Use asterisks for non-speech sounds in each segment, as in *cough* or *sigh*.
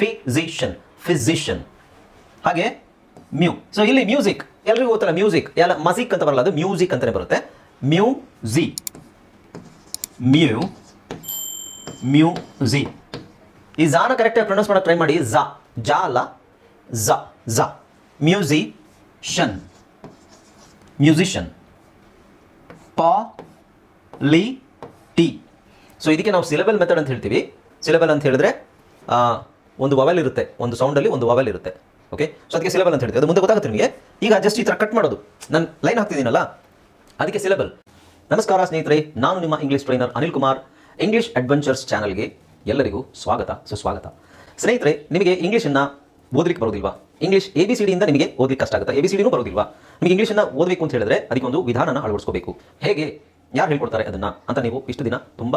Physician physician ಹಾಗೆ mu so ಇಲ್ಲಿ music ಎಲ್ರಿಗೂ ಗೊತ್ತಲ್ಲ ಮ್ಯೂಸಿಕ್ ಎಲ್ಲ ಮಸಿಕ್ ಅಂತ ಬರಲ್ಲ, ಅದು ಮ್ಯೂಸಿಕ್ ಅಂತಲೇ ಬರುತ್ತೆ. ಮ್ಯೂಸಿ ಮ್ಯೂ ಮ್ಯೂಸಿ ಈ ಜಾನ ಕರೆಕ್ಟಾಗಿ ಪ್ರೊನೌನ್ಸ್ ಮಾಡೋಕೆ ಟ್ರೈ ಮಾಡಿ ಝಾ ಜಾ ಅಲ್ಲ ಝ ಝ ಮ್ಯೂಸಿಷನ್ ಪಾ ಲಿ ಟಿ ಸೊ ಇದಕ್ಕೆ ನಾವು ಸಿಲೆಬಲ್ ಮೆಥಡ್ ಅಂತ ಹೇಳ್ತೀವಿ. ಸಿಲೆಬಲ್ ಅಂತ ಹೇಳಿದ್ರೆ ಒಂದು ವವೆಲ್ ಇರುತ್ತೆ, ಒಂದು ಸೌಂಡಲ್ಲಿ ಒಂದು ವವೆಲ್ ಇರುತ್ತೆ. ಓಕೆ ಸೊ ಅದಕ್ಕೆ ಸಿಲೆಬಲ್ ಅಂತ ಹೇಳ್ತೀವಿ. ಅದು ಮುಂದೆ ಗೊತ್ತಾಗುತ್ತೆ ನಿಮಗೆ. ಈಗ ಜಸ್ಟ್ ಈ ಥರ ಕಟ್ ಮಾಡೋದು. ನಾನು ಲೈನ್ ಹಾಕ್ತಿದ್ದೀನಲ್ಲ? ಅದಕ್ಕೆ ಸಿಲೆಬಲ್ ನಮಸ್ಕಾರ ಸ್ನೇಹಿತರೆ, ನಾನು ನಿಮ್ಮ English trainer Anil Kumar. English adventures ಚಾನಲ್ಗೆ ಎಲ್ಲರಿಗೂ ಸ್ವಾಗತ, ಸುಸ್ವಾಗತ. ಸ್ನೇಹಿತರೆ, ನಿಮಗೆ ಇಂಗ್ಲೀಷನ್ನು ಓದಲಿಕ್ಕೆ ಬರೋದಿಲ್ವಾ? ಇಂಗ್ಲೀಷ್ ಎ ಬಿ ಸಿ ಡಿಯಿಂದ ನಿಮಗೆ ಓದಲಿಕ್ಕೆ ಕಷ್ಟ ಆಗುತ್ತೆ. ಎ ಬಿ ಸಿ ಡಿನೂ ಬರೋದಿಲ್ವಾ? ನಿಮಗೆ ಇಂಗ್ಲೀಷನ್ನು ಓದಬೇಕು ಅಂತ ಹೇಳಿದ್ರೆ ಅದಕ್ಕೆ ಒಂದು ವಿಧಾನನ ಅಳವಡಿಸ್ಕೋಬೇಕು. ಹೇಗೆ? ಯಾರು ಹೇಳ್ಕೊಡ್ತಾರೆ ಅದನ್ನ ಅಂತ ನೀವು ಇಷ್ಟು ದಿನ ತುಂಬ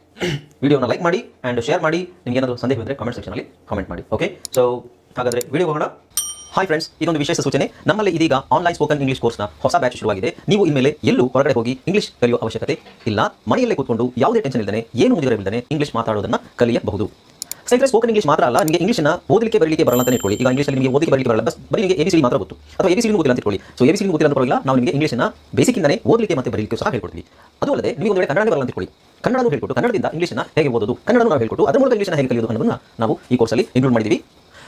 ವಿಡಿಯೋನ ಲೈಕ್ ಮಾಡಿ ಆ್ಯಂಡ್ ಶೇರ್ ಮಾಡಿ. ನಿಮ್ಗೆ ಏನಾದರೂ ಸಂದೇಹ ಇದ್ದರೆ ಕಮೆಂಟ್ ಸೆಕ್ಷನಲ್ಲಿ ಕಮೆಂಟ್ ಮಾಡಿ ಓಕೆ ಸೊ ಹಾಗಾದ್ರೆ ವಿಡಿಯೋ ಹೋಗೋಣ. ಹಾಯ್ ಫ್ರೆಂಡ್ಸ್ ಇದೊಂದು ವಿಶೇಷ ಸೂಚನೆ. ನಮ್ಮಲ್ಲಿ ಇದೀಗ ಆನ್ಲೈನ್ ಸ್ಪೋಕನ್ ಇಂಗ್ಲಿಷ್ ಕೋರ್ಸ್ನ ಹೊಸ ಬ್ಯಾಚ್ ಶುರುವಾಗಿದೆ. ನೀವು ಇನ್ಮೇಲೆ ಎಲ್ಲೂ ಹೊರಗಡೆ ಹೋಗಿ ಇಂಗ್ಲಿಷ್ ಕಲಿಯುವ ಅವಶ್ಯಕತೆ ಇಲ್ಲ. ಮನೆಯಲ್ಲೇ ಕೂತ್ಕೊಂಡು ಯಾವುದೇ ಟೆನ್ಷನ್ ಇಲ್ಲದೆ ಏನು ಮುಗಿದಿರವಿಲ್ಲದೆ ಇಂಗ್ಲಿಷ್ ಮಾತಾಡೋದನ್ನ ಕಲಿಯಬಹುದು. ಸ್ನೇಹಿತರೆ ಸ್ಪೋಕನ್ ಇಂಗ್ಲಿಷ್ ಮಾತ್ರ ಅಲ್ಲ, ನಿಮಗೆ ಇಂಗ್ಲಿಷ್ನ ಓದಲಿಕ್ಕೆ ಬರಲಿಕ್ಕೆ ಬರಲ್ಲ ಅಂತ ಇಟ್ಕೊಳ್ಳಿ. ಈಗ ಇಂಗ್ಲೀಷ್ ನಿಮಗೆ ಓದಲಿಕ್ಕೆ ಬರಲಿಕ್ಕೆ ಬರಲ್ಲ ಬಸ್ ಬರೀ ನಿಮಗೆ ಎಬಿಸಿಡಿ ಮಾತ್ರ ಗೊತ್ತು. ಅಥವಾ ಎಬಿಸಿಡಿ ಗೊತ್ತಿಲ್ಲ ಅಂತ ಇಟ್ಕೊಳ್ಳಿ. ಸೊ ಎಬಿಸಿಡಿ ಗೊತ್ತಿಲ್ಲ ಅಂತ ನಾವು ನಿಮಗೆ ಇಂಗ್ಲಿಷ್ನ ಬೇಸಿಕ್ಕಿಂದನೇ ಓದಲಿಕ್ಕೆ ಮತ್ತೆ ಬರೀಲಿಕ್ಕೆ ಸಹ ಹೇಳ್ಕೊಡ್ತೀವಿ. ಅದು ಅಲ್ಲದೆ ನಿಮಗೆ ಒಂದು ಕನ್ನಡ ಬರಲ್ಲ ಅಂತ ಇಟ್ಕೊಳ್ಳಿ. ಕನ್ನಡನೂ ಹೇಳ್ಕೊಟ್ಟು ಕನ್ನಡದಿಂದ ಇಂಗ್ಲಿಷ್ನ ಹೇಗೆ ಓದೋದು, ಕನ್ನಡನೂ ನಾವು ಹೇಳ್ಕೊಟ್ಟು ಅದರ ಮೂಲಕ ಇಂಗ್ಲಿಷ್ನ ಹೇಗೆ ಕಲಿಯೋದು ಅನ್ನೋದನ್ನ ನಾವು ಈ ಕೋರ್ಸಲ್ಲಿ ಇನ್ಕ್ಲೂಡ್ ಮಾಡಿದ್ದೀವಿ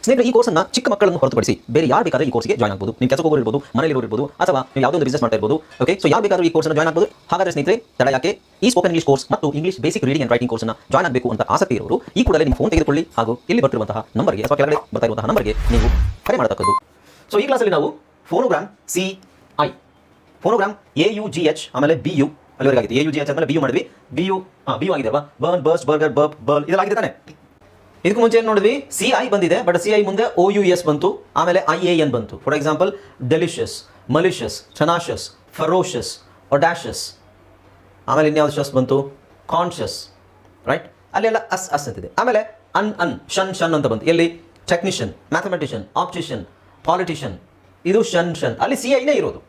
ಸ್ನೇಹಿತರೆ, ಈ ಕೋರ್ಸನ್ನ ಚಿಕ್ಕ ಮಕ್ಕಳನ್ನು ಹೊರತುಪಡಿಸಿ ಬೇರೆ ಯಾರು ಬೇಕಾದ್ರೆ ಈ ಕೋರ್ಸ್ಗೆ ಜಾಯ್ನ್ ಆಗ್ಬೋದು. ನೀವು ಕೆಲಸಕ್ಕೆ ಹೋಗಿರ್ಬೋದು ಮನೇಲಿ ಇರ್ಬೋದು, ಅಥವಾ ನೀವು ಯಾವುದೋ ಒಂದು ಬಿಸ್ನೆಸ್ ಮಾಡ್ತಾ ಇರ್ಬೋದು ಓಕೆ ಸೊ ಯಾರು ಬೇಕಾದ್ರೂ ಈ ಕೋರ್ಸ್ನ ಜಾಯ್ನ್ ಆಗ್ಬೋದು. ಹಾಗಾದ್ರೆ ಸ್ನೇಹಿತರೆ, ತಡ ಯಾಕೆ? ಈ ಸ್ಪೋಕನ್ ಇಂಗ್ಲೀಷ್ ಕೋರ್ಸ್ ಮತ್ತು English basic reading and writing ಕೋರ್ಸ್ನ ಜಾಯ್ನ್ ಆಗಬೇಕು ಅಂತ ಆಸಕ್ತಿ ಇರೋರು, ಈ ಕೂಡಲೇ ನಿಮ್ಮ ಫೋನ್ ತೆಗೆದುಕೊಳ್ಳಿ ಹಾಗೂ ಇಲ್ಲಿ ಬರ್ತಿರುವಂತಹ ನಂಬರ್ಗೆ ಅಥವಾ ಕೆಳಗಡೆ ಬರ್ತಾ ಇರುವಂತಹ ನಂಬರ್ಗೆ ನೀವು ಕರೆ ಮಾಡತಕ್ಕದ್ದು. ಸೊ ಈ ಕ್ಲಾಸಲ್ಲಿ ನಾವು phonogram C I phonogram A U G H ಆಮೇಲೆ ಬಿ ಯು ಅಲ್ಲಿವರೆಗೆ ಆಗಿದೆ A U G H B U ಮಾಡಿದ್ವಿ. ಬಿ ಯು ಬಿ ಯು ಆಗಿದೆ ಅಲ್ವಾ? Burn burst burger burb burl ಇದೆಲ್ಲ ಆಗಿದೆ ತಾನೆ? ಇದಕ್ಕೂ ಮುಂಚೆ ಏನು ನೋಡಿದ್ವಿ? ಸಿ ಐ ಬಂದಿದೆ ಬಟ್ ಸಿ ಐ ಮುಂದೆ ಓ ಯು ಎಸ್ ಬಂತು, ಆಮೇಲೆ ಐ ಎ ಎನ್ ಬಂತು. For example delicious malicious tenacious ferocious audacious ಆಮೇಲೆ ಇನ್ಯಾವ್ದು ಶಸ್ ಬಂತು? ಕಾನ್ಷಿಯಸ್ ರೈಟ್ ಅಲ್ಲೆಲ್ಲ ಅಸ್ ಅಸ್ ಅಂತಿದೆ. ಆಮೇಲೆ ಅನ್ ಅನ್ ಶನ್ ಶನ್ ಅಂತ ಬಂತು. ಎಲ್ಲಿ? ಟೆಕ್ನಿಷಿಯನ್ ಮ್ಯಾಥಮೆಟಿಷಿಯನ್ ಆಪ್ಟಿಷಿಯನ್ ಪಾಲಿಟಿಷಿಯನ್ ಇದು ಶನ್ ಶನ್ ಅಲ್ಲಿ ಸಿ ಐನೇ ಇರೋದು.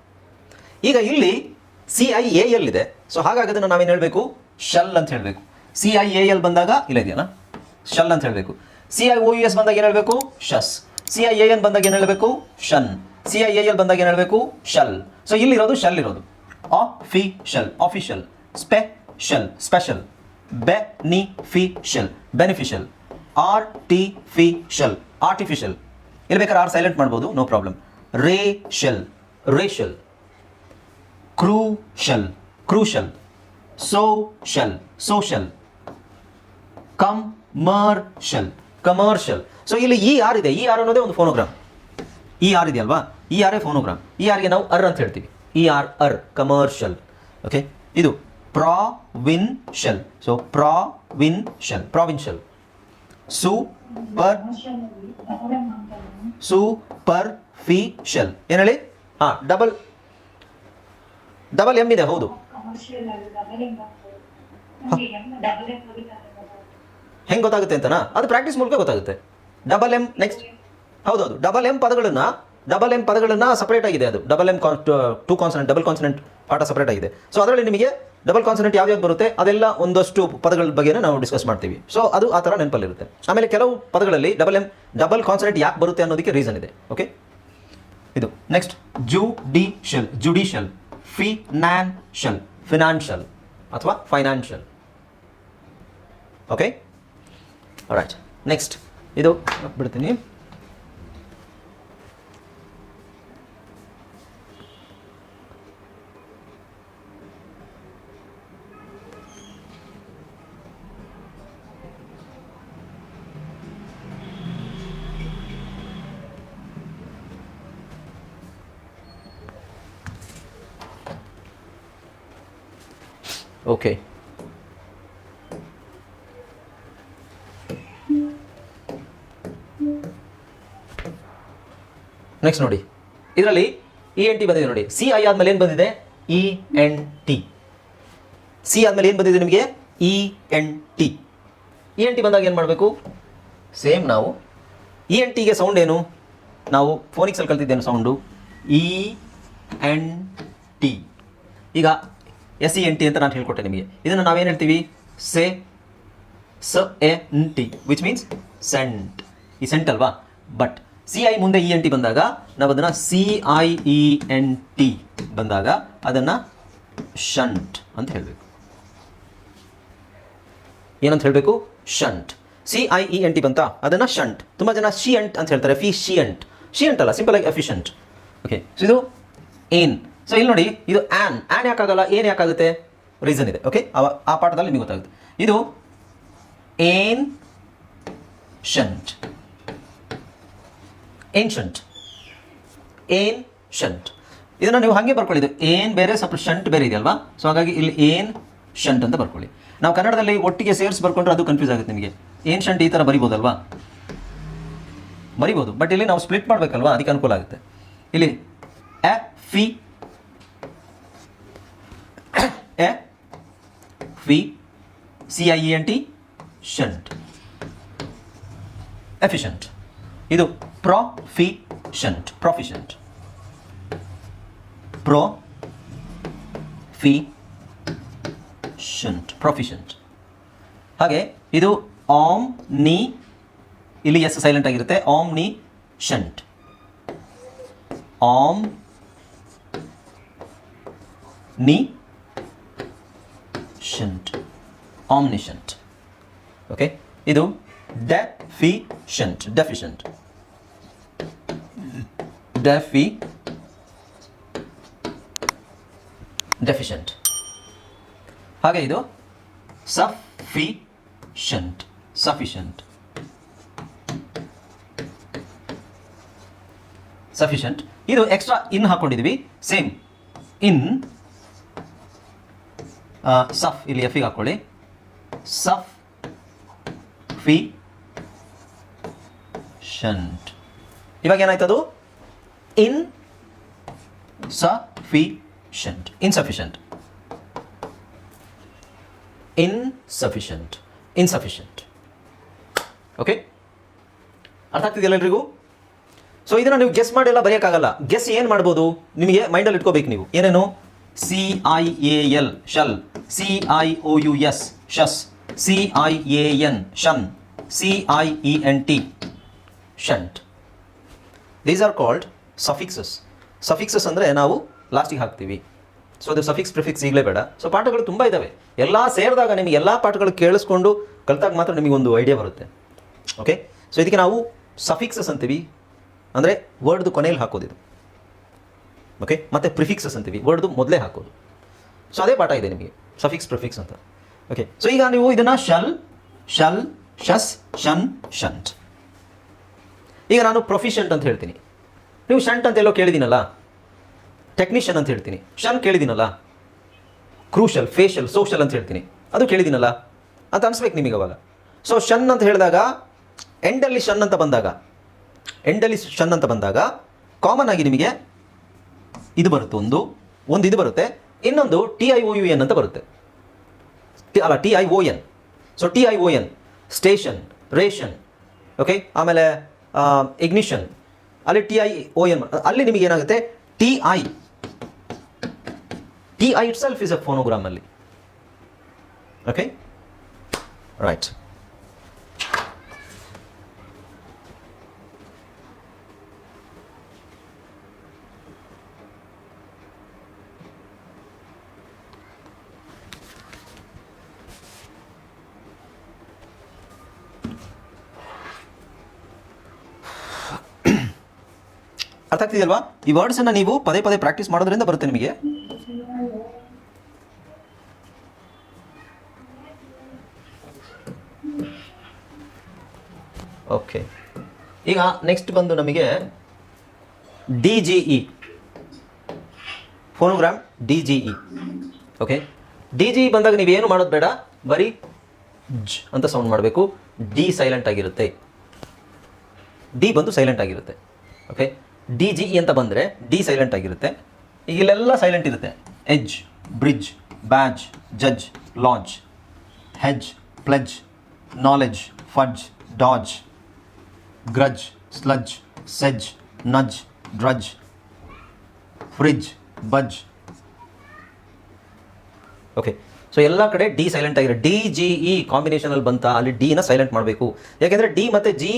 ಈಗ ಇಲ್ಲಿ ಸಿ ಐ ಎ ಎಲ್ ಇದೆ. ಸೊ ಹಾಗಾಗಿ ಅದನ್ನು ನಾವೇನು ಹೇಳಬೇಕು? ಶಲ್ ಅಂತ ಹೇಳಬೇಕು. ಸಿ ಐ ಎ ಎಲ್ ಬಂದಾಗ, ಇಲ್ಲ ಇದೆಯಲ್ಲ ಶಲ್ ಅಂತ ಹೇಳಬೇಕು. C I O U S ಬಂದಾಗ ಏನು ಹೇಳಬೇಕು? ಶಸ್ ಸಿ ಐ ಎ ಎನ್ ಬಂದಾಗ ಏನು ಹೇಳಬೇಕು? ಶನ್ ಸಿ ಐ ಎ ಎಲ್ ಬಂದಾಗ ಏನು ಹೇಳಬೇಕು? ಶಲ್ ಸೊ ಇಲ್ಲಿರೋದು ಶಲ್ ಇರೋದು. Official official special special beneficial beneficial artificial artificial ಇಲ್ಲಿ ಬೇಕಾದ್ರೆ ಆರ್ ಸೈಲೆಂಟ್ ಮಾಡ್ಬೋದು no problem racial racial crucial crucial social social commercial commercial so ಇಲ್ಲಿ ಈ ಆರ್ ಇದೆ. ಈ ಆರ್ ಅನ್ನೋದೇ ಒಂದು ಫೋನೋಗ್ರಾಮ್ ಈ ಆರ್ ಇದೆಯಲ್ವಾ ಈ ಆರ್ ಫೋನೋಗ್ರಾಮ್ ಈ ಆರ್ಗೆ ನಾವು ಅರ್ ಅಂತ ಹೇಳ್ತೀವಿ. ಈ ಆರ್ ಅರ್ ಕಮರ್ಷಿಯಲ್ ಓಕೆ ಇದು provincial so provincial provincial super superficial ಏನು ಹೇಳಿ? ಹಾಂ ಡಬಲ್ ಡಬಲ್ ಎಂ ಇದೆ, ಹೌದು. ಹೆಂಗೆ ಗೊತ್ತಾಗುತ್ತೆ ಅಂತನಾ? ಅದು ಪ್ರಾಕ್ಟೀಸ್ ಮೂಲಕ ಗೊತ್ತಾಗುತ್ತೆ. ಡಬಲ್ ಎಂ ನೆಕ್ಸ್ಟ್ ಹೌದೌದು ಡಬಲ್ ಎಂ ಪದಗಳನ್ನ ಡಬಲ್ ಎಂ ಪದಗಳನ್ನ ಸಪರೇಟ್ ಆಗಿದೆ ಅದು. Double M two consonant double consonant ಪಾಠ ಸಪರೇಟ್ ಆಗಿದೆ. ಸೊ ಅದರಲ್ಲಿ ನಿಮಗೆ ಡಬಲ್ ಕಾನ್ಸನೆಂಟ್ ಯಾವ್ಯಾವ್ದು ಬರುತ್ತೆ? ಅದೆಲ್ಲ ಒಂದಷ್ಟು ಪದಗಳ ಬಗ್ಗೆ ನಾವು ಡಿಸ್ಕಸ್ ಮಾಡ್ತೀವಿ. ಸೊ ಅದು ಆ ಥರ ನೆನಪಲ್ಲಿರುತ್ತೆ. ಆಮೇಲೆ ಕೆಲವು ಪದಗಳಲ್ಲಿ ಡಬಲ್ ಎಂ ಡಬಲ್ ಕಾನ್ಸನೆಂಟ್ ಯಾಕೆ ಬರುತ್ತೆ ಅನ್ನೋದಕ್ಕೆ ರೀಸನ್ ಇದೆ. ಓಕೆ ಇದು next judicial judicial. Financial financial ಅಥವಾ ಫೈನಾನ್ಷಿಯಲ್ ಓಕೆ ರೈಟ್ ನೆಕ್ಸ್ಟ್ ಇದು ಬಿಡ್ತೀನಿ. ಓಕೆ. ನೆಕ್ಸ್ಟ್ ನೋಡಿ. ಇದರಲ್ಲಿ ಇ ಎನ್ ಟಿ ಬಂದಿದೆ ನೋಡಿ. ಸಿ ಐ ಆದ್ಮೇಲೆ ಏನು ಬಂದಿದೆ? ಇ ಎನ್ ಟಿ ಸಿ ಆದ್ಮೇಲೆ ಏನು ಬಂದಿದೆ ನಿಮಗೆ? E N T E N T ಬಂದಾಗ ಏನು ಮಾಡಬೇಕು? ಸೇಮ್ ನಾವು. ಇ ಎನ್ ಟಿಗೆ ಸೌಂಡ್ ಏನು? ನಾವು ಫೋನಿಕ್ಸಲ್ಲಿ ಕಲ್ತಿದ್ದೇನು ಸೌಂಡು ಇ ಎನ್ ಟಿ ಈಗ ಎಸ್ ಇ ಎನ್ ಟಿ ಅಂತ ನಾನು ಹೇಳ್ಕೊಟ್ಟೆ ನಿಮಗೆ. ಇದನ್ನು ನಾವೇನು ಹೇಳ್ತೀವಿ? ಸೆ, ಸ, E N T which means sent ಈ ಸೆಂಟ್ ಅಲ್ವಾ? ಬಟ್ ಸಿ ಐ ಮುಂದೆ ಇ ಎನ್ ಟಿ ಬಂದಾಗ ನಾವು ಅದನ್ನು C I E N T ಬಂದಾಗ ಅದನ್ನು ಶಂಟ್ ಅಂತ ಹೇಳಬೇಕು. ಏನಂತ ಹೇಳಬೇಕು? Shunt C I E N T ಬಂತ? ಅದನ್ನು ಶಂಟ್ ತುಂಬ ಜನ ಶಿ ಅಂತ ಹೇಳ್ತಾರೆ. ಫಿ ಶಿ ಅಂಟ್ ಶಿ ಅಲ್ಲ ಸಿಂಪಲ್ ಆಗಿ ಎಫಿಷಿಯಂಟ್ ಓಕೆ ಸೊ ಇದು ಏನ್? ಸೊ ಇಲ್ಲಿ ನೋಡಿ, ಇದು ಆ್ಯನ್ ಆ್ಯನ್ ಯಾಕಾಗಲ್ಲ? ಏನು ಯಾಕಾಗುತ್ತೆ? ರೀಸನ್ ಇದೆ ಓಕೆ ಆ ಪಾಠದಲ್ಲಿ ನಿಮಗೆ ಗೊತ್ತಾಗುತ್ತೆ. ಇದು ಏನ್ ಶಂಟ್ ಏನ್ಶಂಟ್ ಏನ್ ಶಂಟ್ ಇದನ್ನು ನೀವು ಹಾಗೆ ಬರ್ಕೊಳ್ಳಿ. ಇದು ಏನ್ ಬೇರೆ, ಸ್ವಲ್ಪ ಶಂಟ್ ಬೇರೆ ಇದೆಯಲ್ವಾ ಸೊ ಹಾಗಾಗಿ ಇಲ್ಲಿ ಏನ್ ಶಂಟ್ ಅಂತ ಬರ್ಕೊಳ್ಳಿ. ನಾವು ಕನ್ನಡದಲ್ಲಿ ಒಟ್ಟಿಗೆ ಸೇರಿಸಿ ಬರ್ಕೊಂಡ್ರೆ ಅದು ಕನ್ಫ್ಯೂಸ್ ಆಗುತ್ತೆ ನಿಮಗೆ. ಏನ್ ಶಂಟ್ ಈ ಥರ ಬರಿಬೋದಲ್ವಾ? ಬರಿಬೋದು. ಬಟ್ ಇಲ್ಲಿ ನಾವು ಸ್ಪ್ಲಿಟ್ ಮಾಡಬೇಕಲ್ವಾ? ಅದಕ್ಕೆ ಅನುಕೂಲ ಆಗುತ್ತೆ. ಇಲ್ಲಿ ಎ ಫಿ ಎ ಫಿ ಸಿ ಐ ಎನ್ ಟಿ ಶಂಟ್ ಎಫಿಷಂಟ್ ಇದು ಪ್ರೊಫಿಷಂಟ್ ಪ್ರೊಫಿಷಂಟ್ ಪ್ರೊ ಫಿ ಶಂಟ್ ಪ್ರೊಫಿಷಂಟ್ ಹಾಗೆ ಇದು ಆಮ್ ನಿ ಇಲ್ಲಿ ಎಸ್ ಸೈಲೆಂಟ್ ಆಗಿರುತ್ತೆ. ಆಮ್ ನಿ ಶಂಟ್ ಆಮ್ ನಿ ಶಂಟ್ ಆಮ್ನಿಷಂಟ್ ಓಕೆ ಇದು ಡೆಫಿಷಂಟ್ ಡೆಫಿಷಂಟ್ ಡೆಫಿ ಡೆಫಿಷಂಟ್ ಹಾಗೆ ಇದು ಸಫಿಷಂಟ್ ಸಫಿಷಂಟ್ ಸಫಿಷಂಟ್ ಇದು ಎಕ್ಸ್ಟ್ರಾ ಇನ್ ಹಾಕೊಂಡಿದ್ವಿ. ಸೇಮ್ ಇನ್ ಸಫ್ ಇಲ್ಲಿ ಎಫಿಗೆ ಹಾಕೊಳ್ಳಿ. ಸಫ್, ಫಿ, ಶಂಟ್. ಇವಾಗ ಏನಾಯ್ತು ಅದು ಇನ್ ಸಫಿಷಂಟ್ ಇನ್ಸಫಿಷಂಟ್ ಇನ್ಸಫಿಷಂಟ್ ಇನ್ಸಫಿಷಂಟ್ ಓಕೆ ಅರ್ಥ ಆಗ್ತಿದೆಯಲ್ಲ ಎಲ್ರಿಗೂ? ಸೊ ಇದನ್ನು ನೀವು ಗೆಸ್ ಮಾಡಿ ಎಲ್ಲ ಬರೆಯೋಕ್ಕಾಗಲ್ಲ. ಗೆಸ್ ಏನು ಮಾಡ್ಬೋದು? ನಿಮಗೆ ಮೈಂಡಲ್ಲಿ ಇಟ್ಕೋಬೇಕು ನೀವು. ಏನೇನು? C I A L shall C I O U S ಶಸ್ C I A N ಶನ್ C I E N T shunt these are called suffixes suffixes ಅಂದರೆ ನಾವು ಲಾಸ್ಟಿಗೆ ಹಾಕ್ತೀವಿ. ಸೊ ಅದು ಸಫಿಕ್ಸ್ ಪ್ರಿಫಿಕ್ಸ್ ಈಗಲೇ ಬೇಡ. ಸೊ ಪಾಠಗಳು ತುಂಬ ಇದ್ದಾವೆ ಎಲ್ಲ ಸೇರಿದಾಗ ನಿಮಗೆ ಎಲ್ಲ ಪಾಠಗಳು ಕೇಳಿಸ್ಕೊಂಡು ಕಲಿತಾಗ ಮಾತ್ರ ನಿಮಗೆ ಒಂದು ಐಡಿಯಾ ಬರುತ್ತೆ. ಓಕೆ ಸೊ ಇದಕ್ಕೆ ನಾವು ಸಫಿಕ್ಸಸ್ ಅಂತೀವಿ. ಅಂದರೆ ವರ್ಡ್ದು ಕೊನೆಯಲ್ಲಿ ಹಾಕೋದು ಇದು. ಓಕೆ ಮತ್ತು ಪ್ರಿಫಿಕ್ಸಸ್ ಅಂತೀವಿ. ವರ್ಡ್ದು ಮೊದಲೇ ಹಾಕೋದು. ಸೊ ಅದೇ ಪಾಠ ಇದೆ ನಿಮಗೆ. ಸಫಿಕ್ಸ್ ಪ್ರಿಫಿಕ್ಸ್ ಅಂತ. ಓಕೆ ಸೊ ಈಗ ನೀವು ಇದನ್ನು ಶಲ್ ಶಲ್ ಶಸ್ ಶನ್ ಶಂಟ್ ಈಗ ನಾನು ಪ್ರೊಫಿಷಂಟ್ ಅಂತ ಹೇಳ್ತೀನಿ. ನೀವು ಶಂಟ್ ಅಂತ ಎಲ್ಲೋ ಕೇಳಿದ್ದೀನಲ್ಲ ಟೆಕ್ನಿಷಿಯನ್ ಅಂತ ಹೇಳ್ತೀನಿ. ಶನ್ ಕೇಳಿದ್ದೀನಲ್ಲ ಕ್ರೂಷಲ್ ಫೇಷಲ್ ಸೋಷಲ್ ಅಂತ ಹೇಳ್ತೀನಿ. ಅದು ಕೇಳಿದ್ದೀನಲ್ಲ ಅಂತ ಅನಿಸ್ಬೇಕು ನಿಮಗೆ ಅವಾಗ. ಸೊ ಶನ್ ಅಂತ ಹೇಳಿದಾಗ ಎಂಡಲ್ಲಿ ಶನ್ ಅಂತ ಬಂದಾಗ ಎಂಡಲ್ಲಿ ಶನ್ ಅಂತ ಬಂದಾಗ ಕಾಮನ್ ಆಗಿ ನಿಮಗೆ ಇದು ಬರುತ್ತೆ ಒಂದು ಒಂದು ಇದು ಬರುತ್ತೆ, ಇನ್ನೊಂದು T I O U N ಅಂತ ಬರುತ್ತೆ. ಅಲ್ಲ T I O N so T I O N station ration okay ಆಮೇಲೆ ಇಗ್ನಿಷನ್ ಅಲ್ಲಿ ಟಿ ಐ ಒ ಎನ್ ಅಲ್ಲಿ ನಿಮಗೆ ಏನಾಗುತ್ತೆ? T I T I itself is a phonogram ಅಲ್ಲಿ. ಓಕೆ ರೈಟ್ ಅರ್ಥ ಆಗ್ತಿದೆಯಲ್ವಾ ಈ ವರ್ಡ್ಸ್ ಅನ್ನ ನೀವು ಪದೇ ಪದೇ ಪ್ರಾಕ್ಟೀಸ್ ಮಾಡೋದ್ರಿಂದ ಬರುತ್ತೆ ನಿಮಗೆ. ಓಕೆ ಈಗ ನೆಕ್ಸ್ಟ್ ಬಂದು ನಮಗೆ D G E phonogram D G E okay D G ಬಂದಾಗ ಏನು ಮಾಡೋದು ಬೇಡ? ಬರೀ ಜ್ ಅಂತ ಸೌಂಡ್ ಮಾಡಬೇಕು. ಡಿ ಸೈಲೆಂಟ್ ಆಗಿರುತ್ತೆ. ಡಿ ಬಂದು ಸೈಲೆಂಟ್ ಆಗಿರುತ್ತೆ. ಓಕೆ ಡಿ ಜಿ ಇ ಅಂತ ಬಂದರೆ ಡಿ ಸೈಲೆಂಟ್ ಆಗಿರುತ್ತೆ. ಈಗ ಇಲ್ಲೆಲ್ಲ ಸೈಲೆಂಟ್ ಇರುತ್ತೆ. ಎಜ್ bridge badge ಜಜ್ launch hedge ಪ್ಲಜ್ knowledge fudge ಡಾಜ್ grudge sludge ಸೆಜ್ ನಜ್ ಡ್ರಜ್ fridge buzz okay so ಎಲ್ಲ ಕಡೆ ಡಿ ಸೈಲೆಂಟ್ ಆಗಿರೋ ಡಿ ಜಿ ಇ ಕಾಂಬಿನೇಷನಲ್ಲಿ ಬಂತ ಅಲ್ಲಿ ಡಿನ ಸೈಲೆಂಟ್ ಮಾಡಬೇಕು. ಯಾಕೆಂದರೆ ಡಿ ಮತ್ತು ಜಿ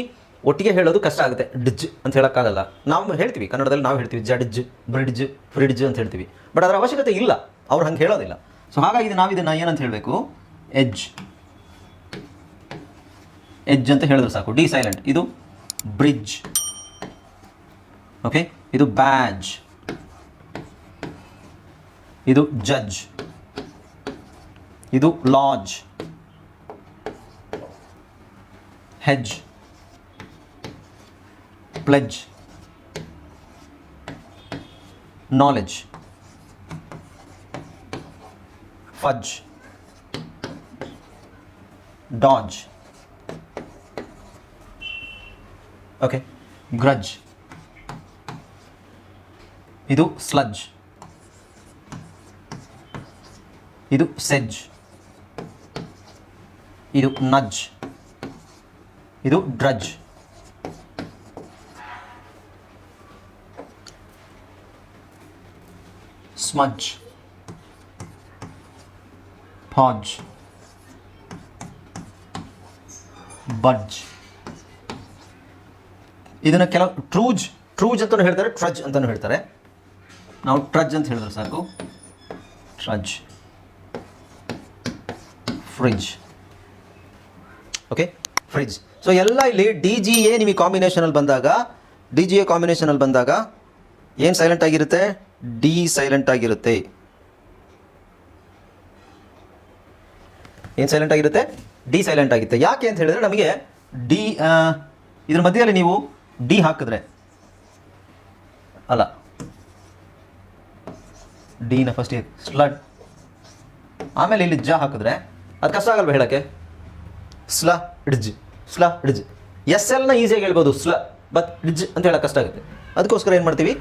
ಒಟ್ಟಿಗೆ ಹೇಳೋದು ಕಷ್ಟ ಆಗುತ್ತೆ. ಡಿಜ್ ಅಂತ ಹೇಳೋಕ್ಕಾಗಲ್ಲ. ನಾವು ಹೇಳ್ತೀವಿ, ಕನ್ನಡದಲ್ಲಿ ನಾವು ಹೇಳ್ತೀವಿ, ಜಡ್ಜ್, ಬ್ರಿಡ್ಜ್, ಫ್ರಿಡ್ಜ್ ಅಂತ ಹೇಳ್ತೀವಿ. ಬಟ್ ಅದರ ಅವಶ್ಯಕತೆ ಇಲ್ಲ. ಅವ್ರು ಹಂಗೆ ಹೇಳೋದಿಲ್ಲ. ಸೊ ಹಾಗಾಗಿ ನಾವು ಇದನ್ನು ಏನಂತ ಹೇಳಬೇಕು? ಎಜ್ ಎಜ್ ಅಂತ ಹೇಳಿದ್ರು ಸಾಕು. D silent. ಇದು ಬ್ರಿಡ್ಜ್. ಓಕೆ ಇದು ಬ್ಯಾಜ್ ಇದು ಜಡ್ಜ್. ಇದು lodge hedge pledge knowledge fudge dodge okay grudge ಇದು ಸ್ಲಜ್ ಇದು ಸೆಜ್ ಇದು ನಜ್ ಇದು ಡ್ರಜ್ ಸ್ಮಜ್ podge. ಬಡ್ಜ್ ಇದನ್ನ ಕೆಲವು ಟ್ರೂಜ್ ಟ್ರೂಜ್ ಅಂತಲೂ ಹೇಳ್ತಾರೆ ಟ್ರಜ್ ಅಂತಲೂ ಹೇಳ್ತಾರೆ. ನಾವು ಟ್ರಜ್ ಅಂತ ಹೇಳಿದ್ರೆ ಸಾಕು. Trudge fridge okay fridge so ಎಲ್ಲ ಇಲ್ಲಿ ಡಿ ಜಿ ಎ ನಿಮಗೆ ಕಾಂಬಿನೇಷನಲ್ಲಿ ಬಂದಾಗ ಡಿ ಜಿ ಎ ಕಾಂಬಿನೇಷನಲ್ಲಿ ಬಂದಾಗ ಏನು ಸೈಲೆಂಟ್ ಆಗಿರುತ್ತೆ? ಡಿ ಸೈಲೆಂಟ್ ಆಗಿರುತ್ತೆ. ಏನು ಸೈಲೆಂಟ್ ಆಗಿರುತ್ತೆ? ಡಿ ಸೈಲೆಂಟ್ ಆಗುತ್ತೆ ಯಾಕೆ ಅಂತ ಹೇಳಿದ್ರೆ ನಮಗೆ ಡಿ ಇದ್ರ ಮಧ್ಯದಲ್ಲಿ ನೀವು ಡಿ ಹಾಕಿದ್ರೆ. ಅಲ್ಲ. ಡಿನ ಫಸ್ಟ್ ಸ್ಲಡ್ ಆಮೇಲೆ ಇಲ್ಲಿ ಜ ಹಾಕಿದ್ರೆ ಅದು ಕಷ್ಟ ಆಗಲ್ವ ಹೇಳಕ್ಕೆ? ಸ್ಲ ಇಡ್ಜ್ ಸ್ಲ ಇಡ್ಜ್ ಎಸ್ ಎಲ್ನ ಈಸಿಯಾಗಿ ಹೇಳ್ಬೋದು ಸ್ಲ ಬಟ್ ಇಡ್ಜ್ ಅಂತ ಹೇಳಕ್ಕೆ ಕಷ್ಟ ಆಗುತ್ತೆ. ಅದಕ್ಕೋಸ್ಕರ ಏನು ಮಾಡ್ತೀವಿ?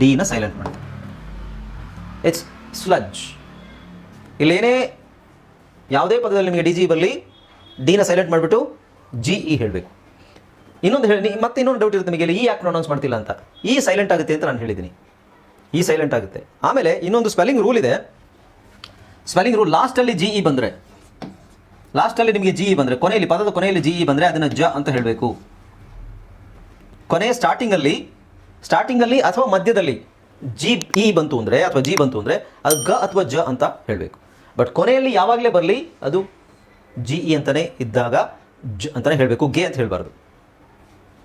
ಡಿನ ಸೈಲೆಂಟ್ ಮಾಡ್ತೀವಿ. ಇಟ್ಸ್ ಸ್ಲಜ್ ಇಲ್ಲೇನೇ ಯಾವುದೇ ಪದದಲ್ಲಿ ನಿಮಗೆ ಡಿ ಜಿ ಬರಲಿ ಡಿನ ಸೈಲೆಂಟ್ ಮಾಡಿಬಿಟ್ಟು ಜಿ ಇ ಹೇಳಬೇಕು. ಇನ್ನೊಂದು ಹೇಳಿ ಮತ್ತೆ ಇನ್ನೊಂದು ಡೌಟ್ ಇರುತ್ತೆ ನಿಮಗೆ, ಇಲ್ಲಿ ಈ ಯಾಕೆ ಪ್ರೊನೌನ್ಸ್ ಮಾಡ್ತಿಲ್ಲ ಅಂತ. ಈ ಸೈಲೆಂಟ್ ಆಗುತ್ತೆ ಅಂತ ನಾನು ಹೇಳಿದ್ದೀನಿ. ಈ ಸೈಲೆಂಟ್ ಆಗುತ್ತೆ. ಆಮೇಲೆ ಇನ್ನೊಂದು ಸ್ಪೆಲ್ಲಿಂಗ್ ರೂಲ್ ಇದೆ. ಸ್ಪೆಲ್ಲಿಂಗ್ ರೂಲ್ ಲಾಸ್ಟಲ್ಲಿ ಜಿ ಇ ಬಂದರೆ. ಲಾಸ್ಟಲ್ಲಿ ನಿಮಗೆ ಜಿ ಇ ಬಂದರೆ. ಕೊನೆಯಲ್ಲಿ, ಪದದ ಕೊನೆಯಲ್ಲಿ ಜಿ ಇ ಬಂದರೆ ಅದನ್ನು ಜ ಅಂತ ಹೇಳಬೇಕು. ಕೊನೆಯ ಸ್ಟಾರ್ಟಿಂಗಲ್ಲಿ ಸ್ಟಾರ್ಟಿಂಗಲ್ಲಿ ಅಥವಾ ಮಧ್ಯದಲ್ಲಿ ಜಿ ಇ ಬಂತು ಅಂದರೆ, ಅಥವಾ ಜಿ ಬಂತು ಅಂದರೆ, ಅದು ಗ ಅಥವಾ ಜ ಅಂತ ಹೇಳಬೇಕು. ಬಟ್ ಕೊನೆಯಲ್ಲಿ ಯಾವಾಗಲೇ ಬರಲಿ, ಅದು ಜಿ ಇ ಅಂತಲೇ ಇದ್ದಾಗ ಜ ಅಂತಲೇ ಹೇಳಬೇಕು, ಗೆ ಅಂತ ಹೇಳಬಾರ್ದು.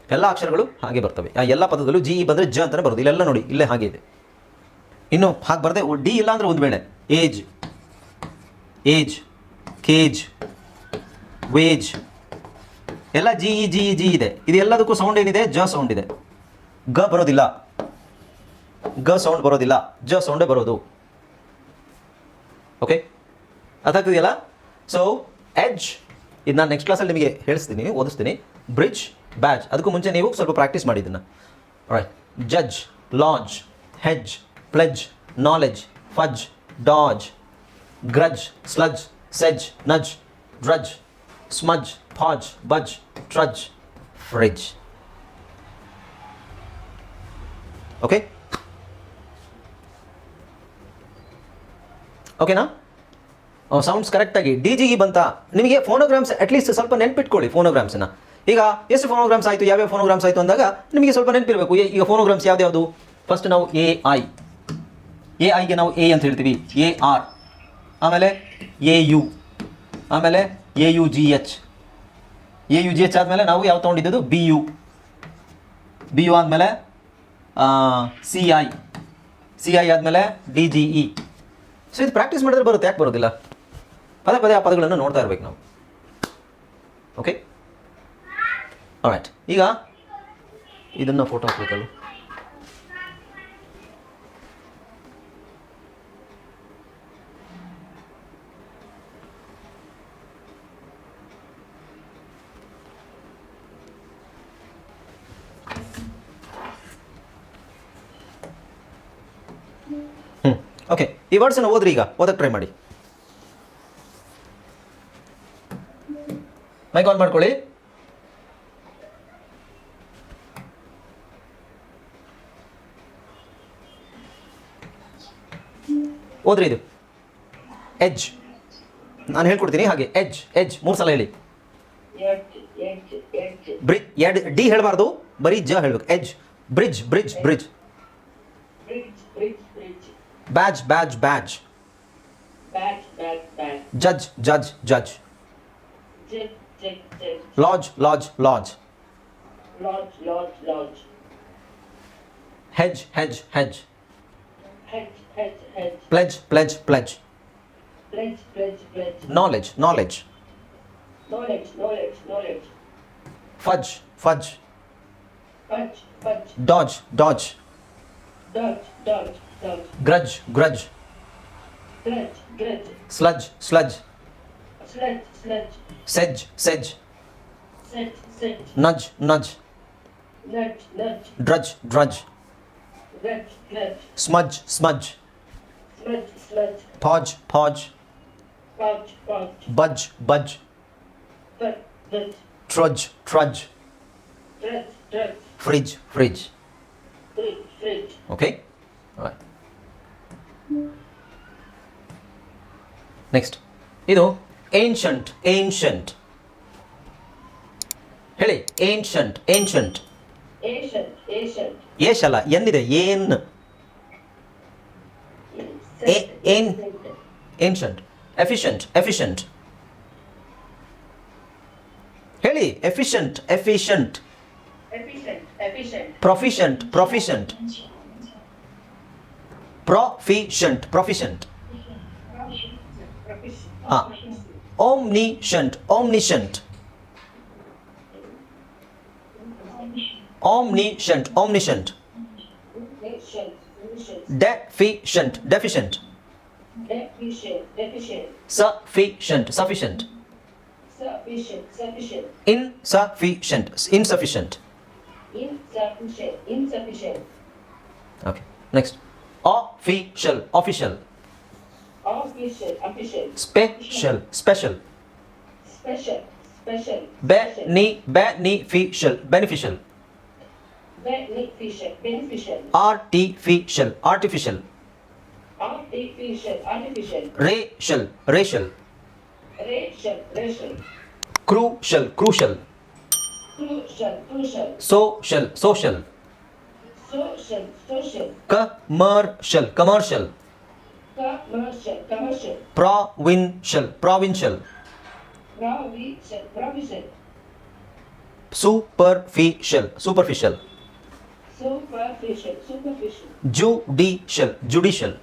ಎಲ್ಲ ಅಕ್ಷರಗಳು ಹಾಗೆ ಬರ್ತವೆ. ಆ ಎಲ್ಲ ಪದದಲ್ಲೂ ಜಿ ಇ ಬಂದರೆ ಜ ಅಂತಲೇ ಬರೋದು. ಇಲ್ಲೆಲ್ಲ ನೋಡಿ, ಇಲ್ಲೇ ಹಾಗೆ ಇದೆ. ಇನ್ನು ಹಾಗೆ ಬರದೆ ಡಿ ಇಲ್ಲ ಅಂದರೆ ಒಂದು ವೇಳೆ, ಏಜ್ ಏಜ್, ಕೇಜ್, ವೇಜ್, ಎಲ್ಲ G E G E G ಇದೆ. ಇದು ಎಲ್ಲದಕ್ಕೂ ಸೌಂಡ್ ಏನಿದೆ? ಜ ಸೌಂಡ್ ಇದೆ. ಗ ಬರೋದಿಲ್ಲ. ಗ ಸೌಂಡ್ ಬರೋದಿಲ್ಲ, ಜ ಸೌಂಡೇ ಬರೋದು. ಓಕೆ ಅರ್ಥಾಗ್ತಿದೆಯಲ್ಲ? ಸೊ ಎಜ್ ಇದು ನಾನು ನೆಕ್ಸ್ಟ್ ಕ್ಲಾಸಲ್ಲಿ ನಿಮಗೆ ಹೇಳಿಸ್ತೀನಿ, ಓದಿಸ್ತೀನಿ. ಬ್ರಿಡ್ಜ್ ಬ್ಯಾಜ್ ಅದಕ್ಕೂ ಮುಂಚೆ ನೀವು ಸ್ವಲ್ಪ ಪ್ರಾಕ್ಟೀಸ್ ಮಾಡಿ ಇದನ್ನು. Right ಜಜ್ launch hedge pledge knowledge fudge ಡಾಜ್ grudge sludge ಸೆಜ್ ನಜ್ ಡ್ರಜ್ smudge ಫಾಜ್ buzz ಟ್ರಜ್ fridge okay ಓಕೆನಾ ಸೌಂಡ್ಸ್ ಕರೆಕ್ಟಾಗಿ ಡಿ ಜಿಗೆ ಬಂತ. ನಿಮಗೆ ಫೋನೋಗ್ರಾಮ್ಸ್ ಅಟ್ಲೀಸ್ಟ್ ಸ್ವಲ್ಪ ನೆನ್ಪಿಟ್ಕೊಳ್ಳಿ ಫೋನೋಗ್ರಾಮ್ಸನ್ನ ಈಗ ಎಷ್ಟು ಫೋನೋಗ್ರಾಮ್ಸ್ ಆಯಿತು, ಯಾವ್ಯಾವ ಫೋನೋಗ್ರಾಮ್ಸ್ ಆಯಿತು ಅಂದಾಗ ನಿಮಗೆ ಸ್ವಲ್ಪ ನೆನಪಿರಬೇಕು. ಈಗ ಫೋನೋಗ್ರಾಮ್ಸ್ ಯಾವ್ದ್ಯಾವುದು ಫಸ್ಟ್ ನಾವು ಎ ಐ ಎ ಐಗೆ ನಾವು ಎ ಅಂತ ಹೇಳ್ತೀವಿ. ಎ ಆರ್ ಆಮೇಲೆ ಎ ಯು ಆಮೇಲೆ A U G H A U G H ಆದಮೇಲೆ ನಾವು ಯಾವ್ದು ತೊಗೊಂಡಿದ್ದು ಬಿ ಯು ಬಿ ಯು ಆದಮೇಲೆ ಸಿ ಐ ಸಿ ಐ ಆದಮೇಲೆ ಡಿ ಜಿ ಇ ಸೊ ಇದು ಪ್ರಾಕ್ಟೀಸ್ ಮಾಡಿದ್ರೆ ಬರುತ್ತೆ, ಯಾಕೆ ಬರೋದಿಲ್ಲ? ಪದೇ ಪದೇ ಆ ಪದಗಳನ್ನು ನೋಡ್ತಾ ಇರ್ಬೇಕು ನಾವು. ಓಕೆ ರೈಟ್ ಈಗ ಇದನ್ನು ಫೋಟೋ ಹಾಕ್ಬೇಕಲ್ಲ ಓಕೆ ಈ ವರ್ಡ್ಸನ್ನು ಓದ್ರಿ ಈಗ ಓದಕ್ಕೆ ಟ್ರೈ ಮಾಡಿ. ಮೈಕ್ ಆನ್ ಮಾಡ್ಕೊಳ್ಳಿ. ಓದ್ರಿ ಇದು. ಎಜ್ ನಾನು ಹೇಳ್ಕೊಡ್ತೀನಿ ಹಾಗೆ ಎಜ್ ಎಜ್ ಮೂರು ಸಲ ಹೇಳಿ. ಬ್ರಿಜ್ ಎರಡು ಡಿ ಹೇಳಬಾರ್ದು ಬರೀ ಜ ಹೇಳ್ಬೇಕು. Edge bridge bridge bridge Badge, badge, badge. Badge, badge, badge. Judge, judge, judge. Judge, judge, judge. Lodge, lodge, lodge. Lodge, lodge, lodge. Hedge, hedge, hedge. Hedge, hedge, hedge. Pledge, pledge, pledge. Pledge, pledge, pledge. Knowledge, knowledge. Knowledge, knowledge, knowledge. Fudge, fudge. Fudge, fudge. Dodge, dodge. Dodge, dodge. Grudge grudge grudge, grudge, sludge sludge sludge, sludge, ಸೆಜ್ ಸೆಜ್ sedge, sedge, ನಜ್ ನಜ್ nudge, nudge, ಡ್ರಜ್ ಡ್ರಜ್ grudge, grudge, smudge smudge smudge, next ಇದು ancient ancient ಹೇಳಿ ancient ancient ಏಷ್ ಅಲ್ಲ ಎನ್ನಿದೆ ಏನ್? in- ancient efficient efficient ಹೇಳಿ efficient, efficient, proficient proficient ಪ್ರೊಫಿಷಂಟ್ proficient proficient, ಹಾಂ omniscient omniscient omniscient omniscient efficient, efficient, deficient deficient deficient, deficient, sufficient sufficient sufficient, sufficient, insufficient insufficient insufficient, insufficient, okay next Official official official, official, special special special, special, bene beneficial beneficial beneficial, beneficial, artificial artificial artificial, artificial, racial racial racial, racial, crucial crucial crucial, crucial, social social social, social, commercial commercial commercial, commercial, provincial provincial provincial, provincial, superficial superficial superficial, superficial, judicial judicial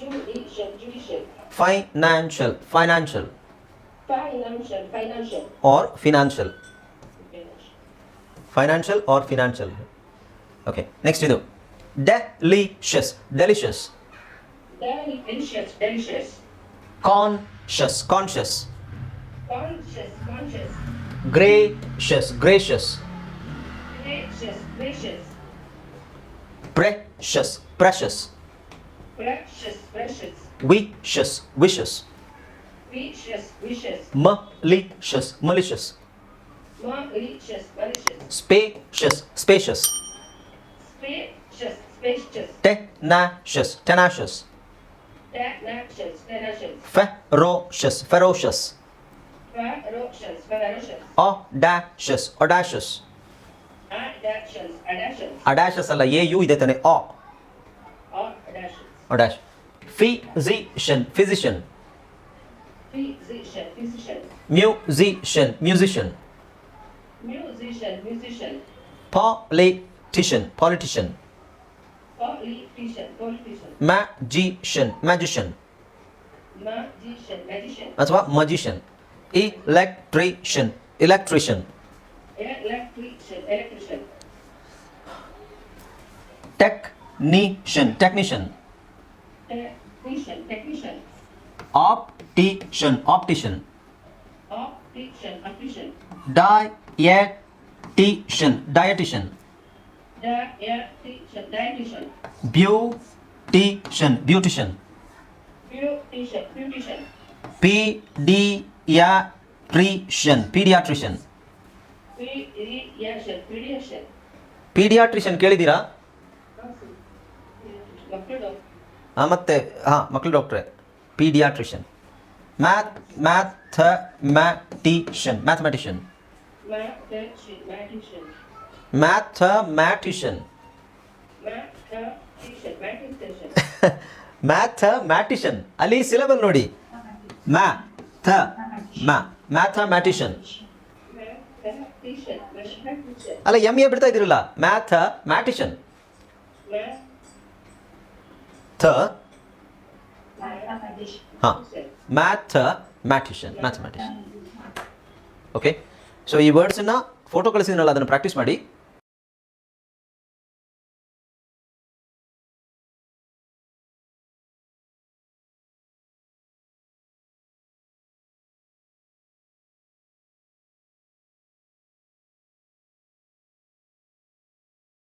judicial, judicial, financial financial financial, financial, or financial financial, financial or Okay. Next we do, delicious, delicious. Delicious, delicious. Conscious, conscious. Conscious, conscious. Gracious, gracious. Gracious, gracious. precious precious precious precious wishes wishes wishes wishes malicious malicious malicious malicious spacious spacious spacious, spacious, tenacious tenacious tenacious, tenacious, ferocious ferocious ferocious, ferocious, audacious audacious audacious, audacious, audacious ಅಲ್ಲ A U ಇದೆ ತಾನೆ ಆ audacious, audacious physician physician physician, physician, musician musician musician, musician, politician politician politician, politician, magician magician magician, magician, ಅಥವಾ magician electrician electrician electrician, electrician, technician technician technician, technician, optician optician optician, optician, dietitian dietitian dietitian, dietitian, beautician beautician beautician Beautician. Beautician. Pediatrician pediatrician Pediatrician. Pediatrician. Pediatrician ಕೇಳಿದ್ದೀರಾ ಮಕ್ಕಳು ಹಾಂ ಮತ್ತೆ ಹಾಂ ಮಕ್ಕಳು ಡಾಕ್ಟ್ರೆ pediatrician math mathematician mathematician Mathematician. Mathematician. mathematician. Mathematician *laughs* ಅಲ್ಲಿ syllable ನೋಡಿ. ಮ್ಯಾ ಥ ಮ್ಯಾ ಮ್ಯಾಥಮ್ಯಾಟಿಷನ್. ಅಲ್ಲ ಎಂ ಎ ಬಿಡ್ತಾ ಇದ್ದೀರಲ್ಲ. ಮ್ಯಾಥ ಮ್ಯಾಟಿಷನ್. ಥ. ಹಾಂ. ಮ್ಯಾಥ ಮ್ಯಾಟಿಷನ್ ಮ್ಯಾಥಮ್ಯಾಟಿಷನ್ ಓಕೆ ಸೊ ಈ ವರ್ಡ್ಸನ್ನು ಫೋಟೋ ಕಳಿಸಿದ್ರಲ್ಲ ಅದನ್ನು ಪ್ರಾಕ್ಟೀಸ್ ಮಾಡಿ.